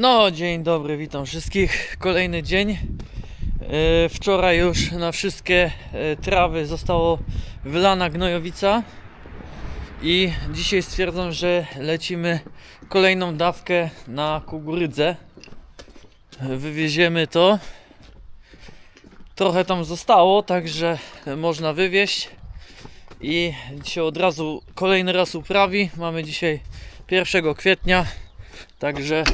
No, dzień dobry, witam wszystkich. Kolejny dzień. E, Wczoraj już na wszystkie e, trawy zostało wylana gnojowica. I dzisiaj stwierdzam, że lecimy kolejną dawkę na kukurydzę. Wywieziemy to. Trochę tam zostało, także można wywieźć. I się od razu kolejny raz uprawi. Mamy dzisiaj 1 kwietnia. Także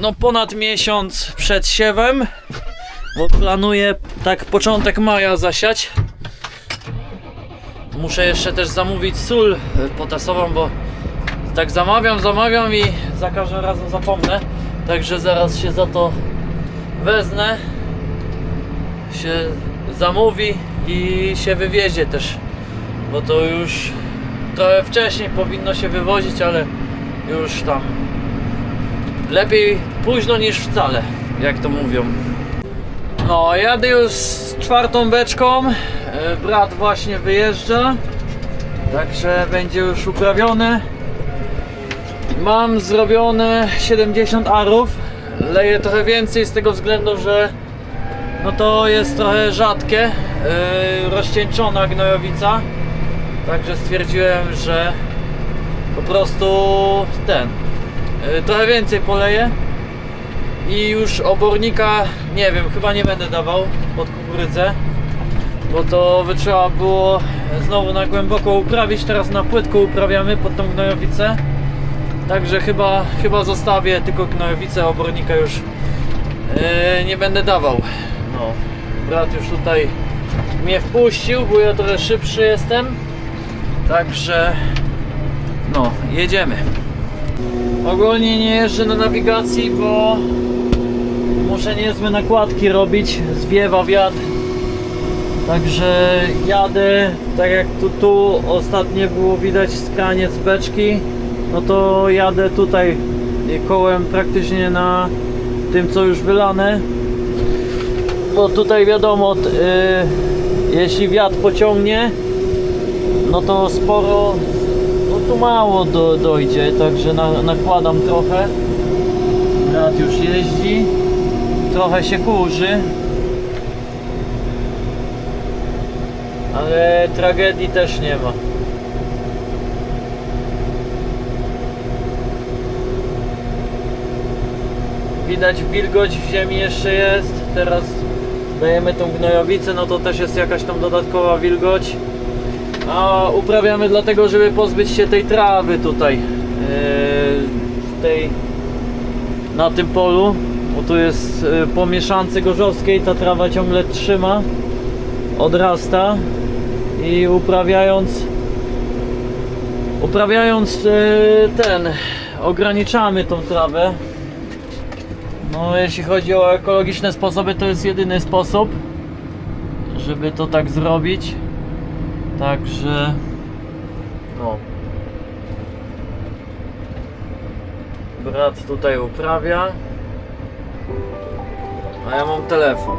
no ponad miesiąc przed siewem, bo planuję tak początek maja zasiać. Muszę jeszcze też zamówić sól potasową, bo tak zamawiam, zamawiam i za każdym razem zapomnę. Także zaraz się za to wezmę, się zamówi i się wywiezie też, bo to już trochę wcześniej powinno się wywozić, ale już tam Lepiej późno niż wcale, jak to mówią. No, jadę już z czwartą beczką. E, Brat właśnie wyjeżdża. Także będzie już uprawione. Mam zrobione 70 arów. Leję trochę więcej z tego względu, że no to jest trochę rzadkie. Yy, rozcieńczona gnojowica. Także stwierdziłem, że po prostu ten E, trochę więcej poleję i już obornika nie wiem, chyba nie będę dawał pod kukurydzę bo to by trzeba było znowu na głęboko uprawić. Teraz na płytko uprawiamy pod tą gnojowicę. Także chyba, chyba zostawię tylko gnojowicę, obornika już e, nie będę dawał. No, brat już tutaj mnie wpuścił, bo ja trochę szybszy jestem. Także no, jedziemy. Ogólnie nie jeżdżę na nawigacji, bo muszę niezłe nakładki robić, zwiewa wiatr. Także jadę, tak jak tu, tu ostatnio było widać skraniec beczki, no to jadę tutaj kołem praktycznie na tym co już wylane. Bo tutaj wiadomo, y, jeśli wiatr pociągnie, no to sporo no tu mało do, dojdzie, także na, nakładam trochę. Brat już jeździ. Trochę się kurzy. Ale tragedii też nie ma. Widać wilgoć w ziemi jeszcze jest. Teraz dajemy tą gnojowicę, no to też jest jakaś tam dodatkowa wilgoć. A uprawiamy dlatego, żeby pozbyć się tej trawy tutaj. Yy, tej na tym polu. Bo tu jest yy, po mieszance gorzowskiej ta trawa ciągle trzyma, odrasta i uprawiając uprawiając yy, ten ograniczamy tą trawę. No jeśli chodzi o ekologiczne sposoby to jest jedyny sposób żeby to tak zrobić. Także no. Brat tutaj uprawia. A ja mam telefon.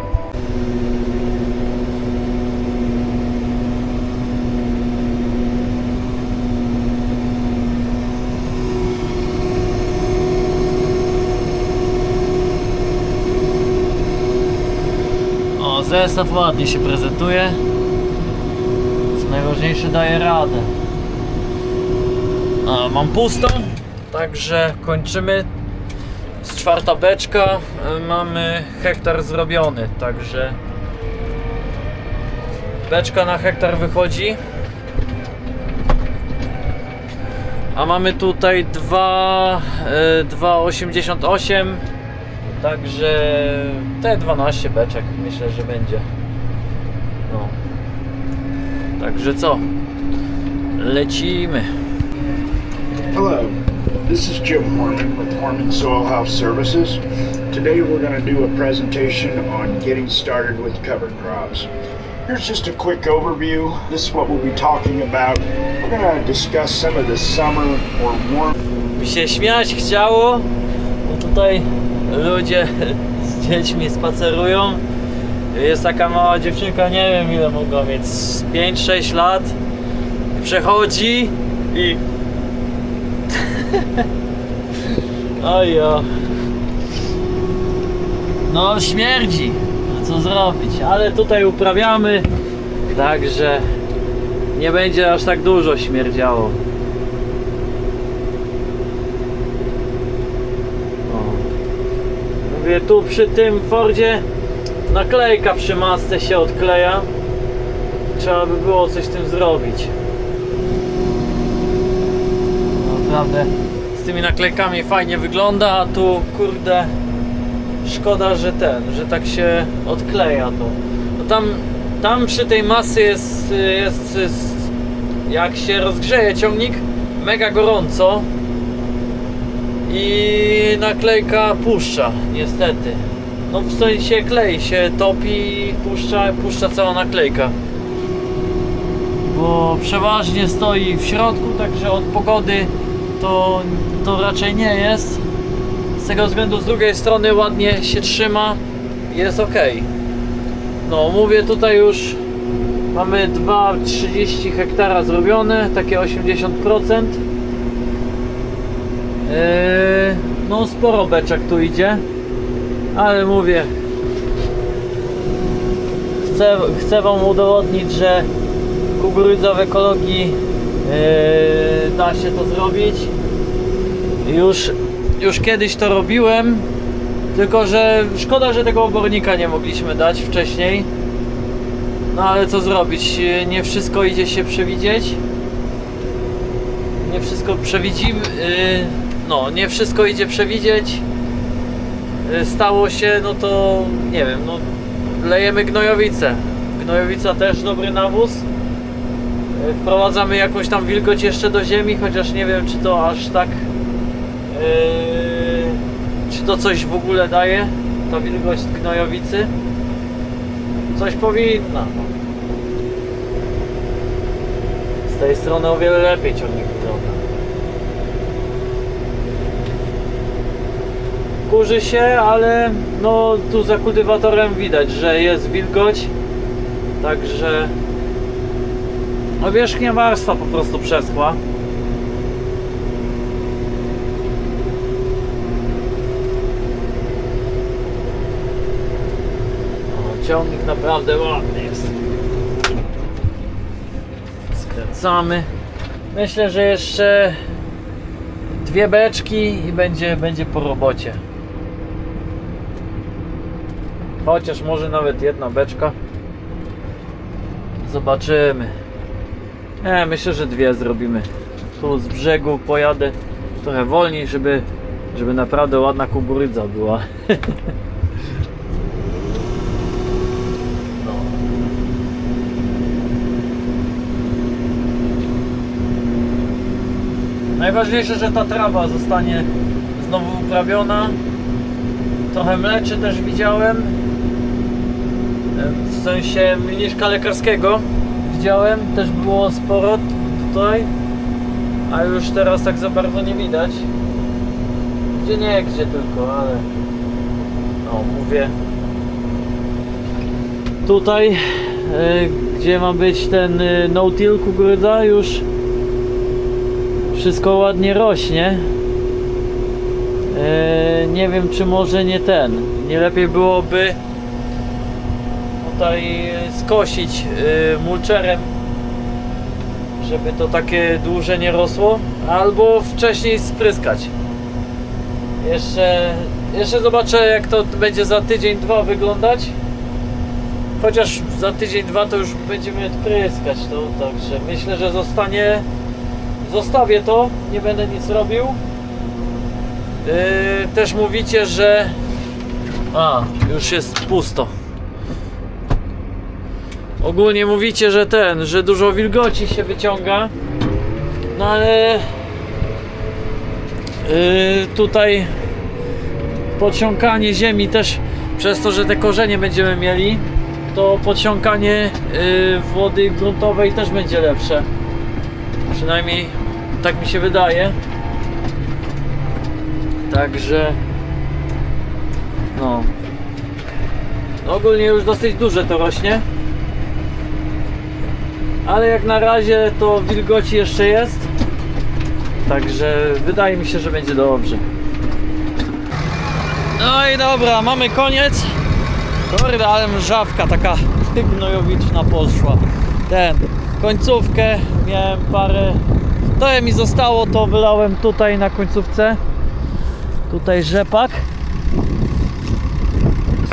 O, zestaw ładnie się prezentuje. Co najważniejsze daje radę. A, mam pustą, także kończymy. Czwarta beczka e, mamy hektar zrobiony, także beczka na hektar wychodzi. A mamy tutaj dwa, e, 2,88 Także te 12 beczek myślę, że będzie. No. Także co? Lecimy. Hello, this is Jim Horman with Horman Soil House Services. Today we're going to do a presentation on getting started with cover crops. Here's just a quick overview. This is what we'll be talking about. We're going to discuss some of the summer or warm się śmiać chciało, bo tutaj ludzie z dziećmi spacerują. Jest taka mała dziewczynka, nie wiem ile mogła mieć, z 5-6 lat. Przechodzi i... Ojo. No śmierdzi, no co zrobić, ale tutaj uprawiamy, także nie będzie aż tak dużo śmierdziało. O. Mówię, tu przy tym Fordzie naklejka przy masce się odkleja. Trzeba by było coś z tym zrobić. Naprawdę z tymi naklejkami fajnie wygląda, a tu kurde szkoda, że ten, że tak się odkleja to. No tam, tam przy tej masy jest, jest, jest jak się rozgrzeje ciągnik mega gorąco i naklejka puszcza niestety. No w sensie klej się topi puszcza, puszcza cała naklejka. Bo przeważnie stoi w środku, także od pogody to, to raczej nie jest. Z tego względu z drugiej strony ładnie się trzyma, jest ok. No mówię tutaj już mamy 2,30 hektara zrobione, takie 80%. Yy, no sporo beczek tu idzie, ale mówię chcę, chcę Wam udowodnić, że kukurydza w ekologii da się to zrobić. Już, już kiedyś to robiłem, tylko że szkoda, że tego obornika nie mogliśmy dać wcześniej. No ale co zrobić? Nie wszystko idzie się przewidzieć. Nie wszystko przewidzimy. Yy, no, nie wszystko idzie przewidzieć. Stało się, no to nie wiem, no lejemy gnojowicę. Gnojowica też dobry nawóz. Yy, Wprowadzamy jakąś tam wilgoć jeszcze do ziemi, chociaż nie wiem czy to aż tak yy, czy to coś w ogóle daje ta wilgoć gnojowicy. Coś powinna. no. Z tej strony o wiele lepiej ciągnik wygląda. Kurzy się, ale no tu za kultywatorem widać, że jest wilgoć. Także no wierzchnia warstwa po prostu przeschła. O, ciągnik naprawdę ładny jest. Skręcamy. Myślę, że jeszcze dwie beczki i będzie, będzie po robocie. Chociaż może nawet jedna beczka. Zobaczymy. Nie, myślę, że dwie zrobimy. Tu z brzegu pojadę trochę wolniej, żeby, żeby naprawdę ładna kukurydza była. Najważniejsze, że ta trawa zostanie znowu uprawiona. Trochę mleczy też widziałem. E, W sensie mniszka lekarskiego widziałem, też było sporo tutaj. A już teraz tak za bardzo nie widać. Gdzie nie, gdzie tylko, ale no mówię. Tutaj, e, gdzie ma być ten e, no-till kukurydza, już wszystko ładnie rośnie. E, nie wiem, czy może nie ten. Nie lepiej byłoby tutaj skosić e, mulczerem, żeby to takie duże nie rosło, albo wcześniej spryskać. Jeszcze, jeszcze zobaczę, jak to będzie za tydzień, dwa wyglądać. Chociaż za tydzień, dwa to już będziemy odpryskać to, także myślę, że zostanie zostawię to, nie będę nic robił. Yy, też mówicie, że. A, już jest pusto. Ogólnie mówicie, że ten, że dużo wilgoci się wyciąga. No ale. Yy, tutaj podsiąkanie ziemi też przez to, że te korzenie będziemy mieli, to podsiąkanie yy, wody gruntowej też będzie lepsze. Przynajmniej tak mi się wydaje. Także no. no ogólnie już dosyć duże to rośnie. Ale jak na razie to wilgoci jeszcze jest. Także wydaje mi się, że będzie dobrze. No i dobra, mamy koniec. Kurde, ale mrzawka taka gnojowiczna poszła. Ten, końcówkę miałem parę... To mi zostało, to wylałem tutaj na końcówce. Tutaj rzepak.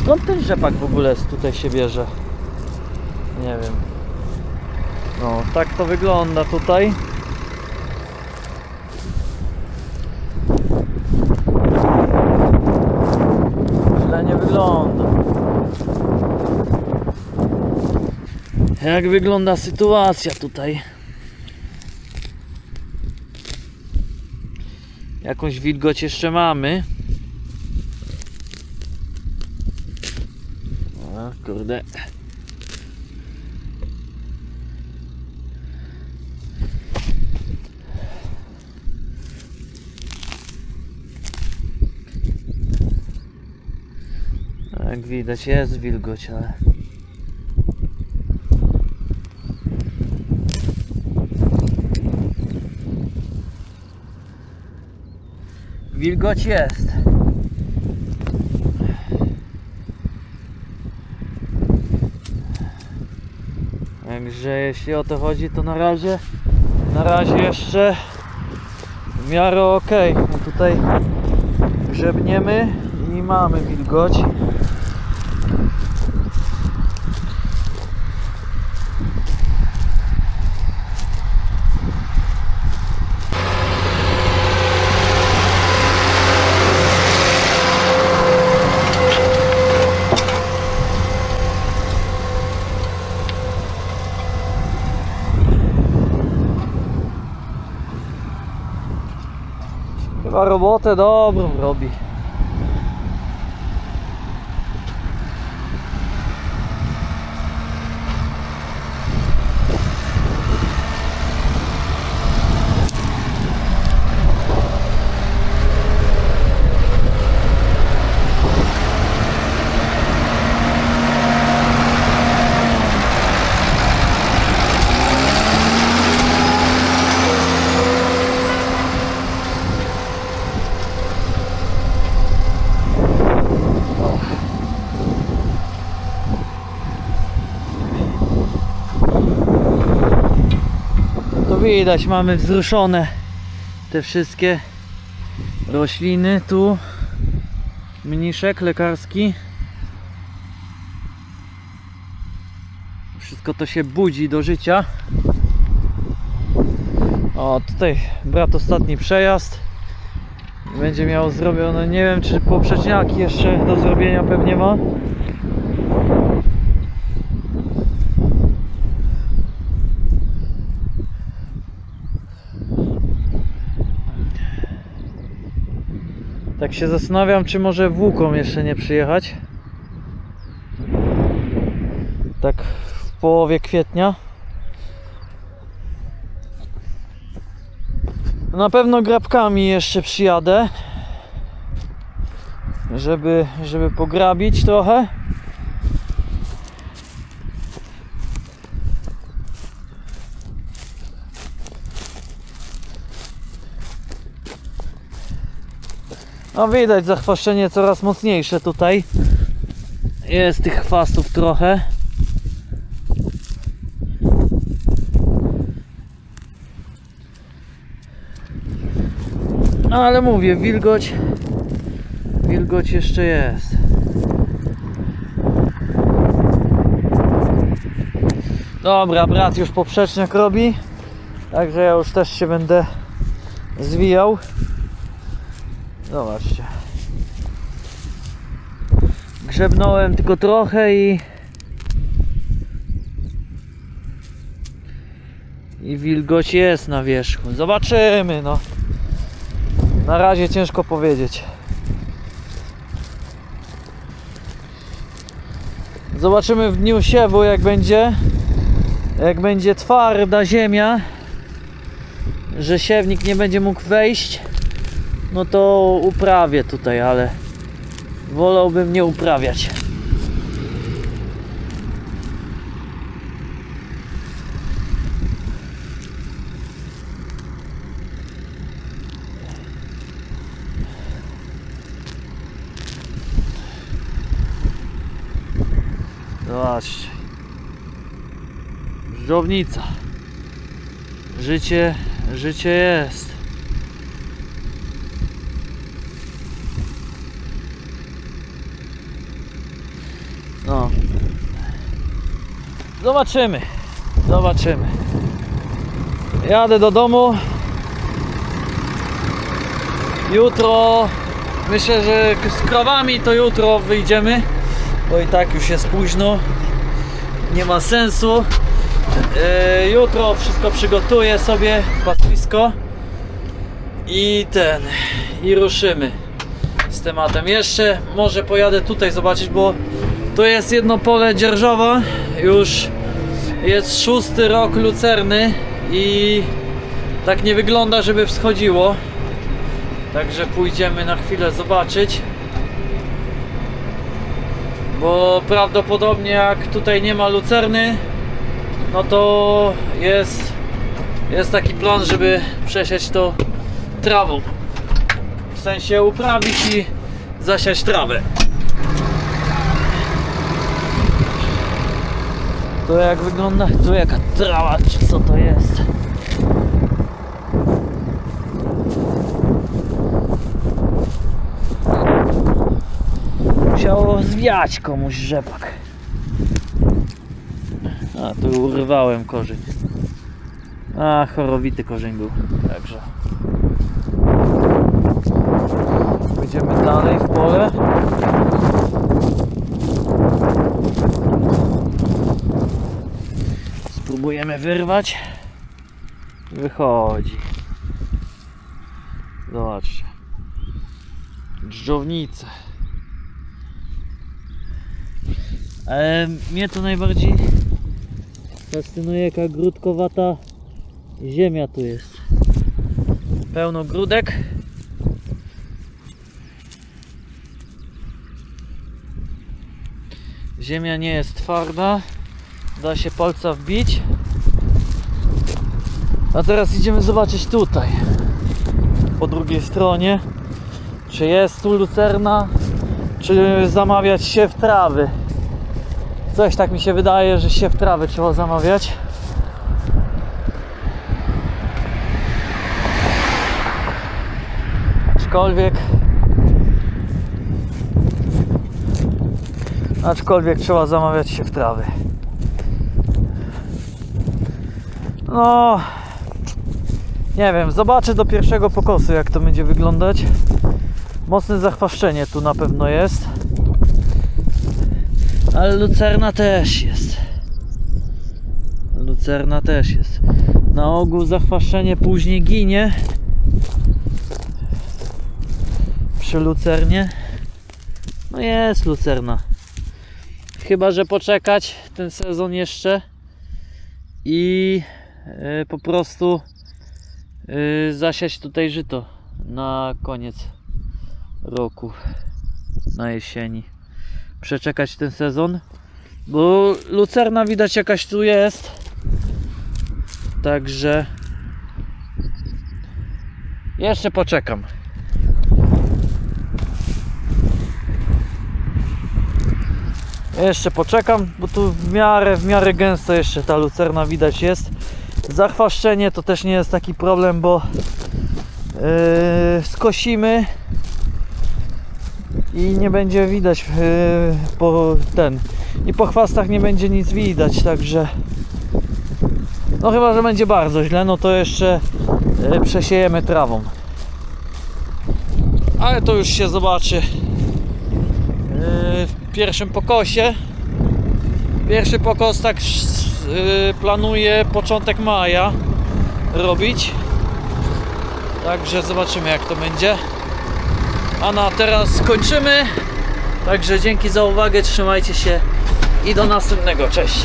Skąd ten rzepak w ogóle tutaj się bierze? Nie wiem. No, tak to wygląda tutaj. Źle nie wygląda. Jak wygląda sytuacja tutaj? Jakąś wilgoć jeszcze mamy. O kurde. Jak widać jest wilgoć, ale... Wilgoć jest. Także jeśli o to chodzi, to na razie na razie jeszcze w miarę ok. No tutaj grzebniemy i mamy wilgoć. Chyba robotę dobrą robi. To widać, mamy wzruszone te wszystkie rośliny. Tu mniszek lekarski. Wszystko to się budzi do życia. O, tutaj brat ostatni przejazd. Będzie miał zrobione, nie wiem czy poprzeczniaki jeszcze do zrobienia pewnie ma. Tak się zastanawiam, czy może włóką jeszcze nie przyjechać. Tak w połowie kwietnia. Na pewno grabkami jeszcze przyjadę. Żeby, żeby pograbić trochę. No widać zachwaszczenie coraz mocniejsze tutaj. Jest tych chwastów trochę. No ale mówię, wilgoć wilgoć jeszcze jest. Dobra, brat już poprzeczniak robi. Także ja już też się będę zwijał. Zobaczcie. Grzebnąłem tylko trochę i i wilgoć jest na wierzchu. Zobaczymy, no. Na razie ciężko powiedzieć. Zobaczymy w dniu siewu jak będzie. Jak będzie twarda ziemia, że siewnik nie będzie mógł wejść no to uprawię tutaj, ale wolałbym nie uprawiać. Zobaczcie. Żdżownica. Życie, życie jest. No. Zobaczymy. Zobaczymy. Jadę do domu. Jutro myślę, że z krowami to jutro wyjdziemy, bo i tak już jest późno. Nie ma sensu. E, jutro wszystko przygotuję sobie, pastwisko i ten i ruszymy z tematem. Jeszcze może pojadę tutaj zobaczyć, bo to jest jedno pole dzierżawa. Już jest szósty rok lucerny i tak nie wygląda, żeby wschodziło. Także pójdziemy na chwilę zobaczyć. Bo prawdopodobnie jak tutaj nie ma lucerny, no to jest, jest taki plan, żeby przesiać to trawą. W sensie uprawić i zasiać trawę. To jak wygląda? Tu jaka trawa, czy co to jest? Musiało zwiać komuś rzepak. A, tu urwałem korzeń. A, chorowity korzeń był, także. Pójdziemy dalej w pole. Spróbujemy wyrwać. Wychodzi. Zobaczcie. Dżdżownice. Ale mnie to najbardziej fascynuje jaka grudkowata ziemia tu jest. Pełno grudek. Ziemia nie jest twarda. Da się palca wbić. A teraz idziemy zobaczyć tutaj. Po drugiej stronie. Czy jest tu lucerna, czy zamawiać się w trawy. Coś tak mi się wydaje, że się w trawy trzeba zamawiać. Aczkolwiek Aczkolwiek trzeba zamawiać się w trawy. No nie wiem, zobaczę do pierwszego pokosu jak to będzie wyglądać. Mocne zachwaszczenie tu na pewno jest. Ale lucerna też jest. Lucerna też jest. Na ogół zachwaszczenie później ginie. Przy lucernie. No jest lucerna. Chyba, że poczekać ten sezon jeszcze i y, po prostu zasiać tutaj żyto na koniec roku, na jesieni przeczekać ten sezon. Bo lucerna widać jakaś tu jest. Także jeszcze poczekam. Jeszcze poczekam, bo tu w miarę, w miarę gęsto jeszcze ta lucerna widać jest. Zachwaszczenie to też nie jest taki problem, bo yy, skosimy i nie będzie widać yy, po ten i po chwastach nie będzie nic widać, także no chyba, że będzie bardzo źle, no to jeszcze yy, przesiejemy trawą. Ale to już się zobaczy yy, w pierwszym pokosie. Pierwszy pokos tak planuję początek maja robić. Także zobaczymy jak to będzie. A na teraz kończymy. Także dzięki za uwagę, trzymajcie się i do następnego. Cześć.